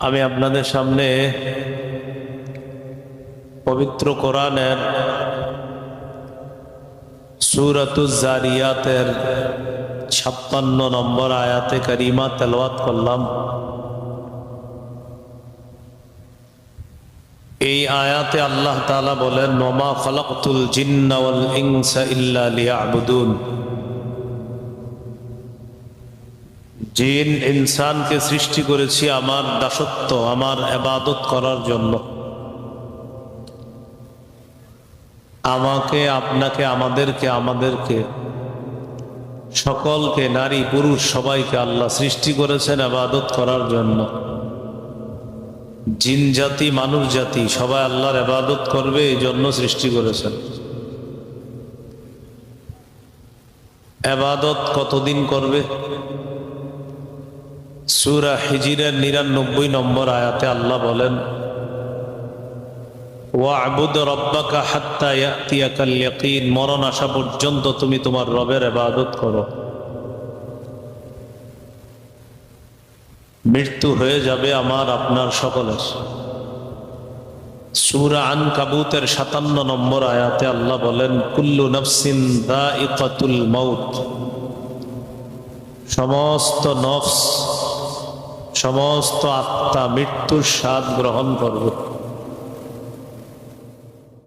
আমি আপনাদের সামনে পবিত্র কোরআনের সুরাতুজারিয়াতের ছাপ্পান্ন নম্বর আয়াতে করিমা তেলওয়াত করলাম। এই আয়াতে আল্লাহ তাআলা বলেন নোমা খলকতুল জিন্নাওয়াল ইংসা ইল্লা লিয়াবুদুন। জিন ইনসানকে সৃষ্টি করেছি আমার দাসত্ব, আমার এবাদত করার জন্য। আমাকে, আপনাকে, আমাদেরকে আমাদেরকে, সকলকে, নারী, পুরুষ, সবাইকে আল্লাহ সৃষ্টি করেছেন আবাদত করার জন্য। জিন জাতি, মানুষ জাতি, সবাই আল্লাহর আবাদত করবে, এই জন্য সৃষ্টি করেছেন। আবাদত কতদিন করবে? সুরা হিজিরের নিরানব্বই নম্বর আয়াতে আল্লাহ বলেন, ওয়াবুদ রব্বাকা হাত্তা ইয়াতিয়াকাল ইয়াকিন মরণ আসা পর্যন্ত তুমি তোমার রবের ইবাদত করো। মৃত্যু হয়ে যাবে আমার আপনার সকলের। সুরা আন কাবুতের সাতান্ন নম্বর আয়াতে আল্লাহ বলেন, কুল্লু নফসিন দাইকাতুল মাউত সমস্ত নফস সমস্ত আত্মা মৃত্যুর স্বাদ গ্রহণ করবে।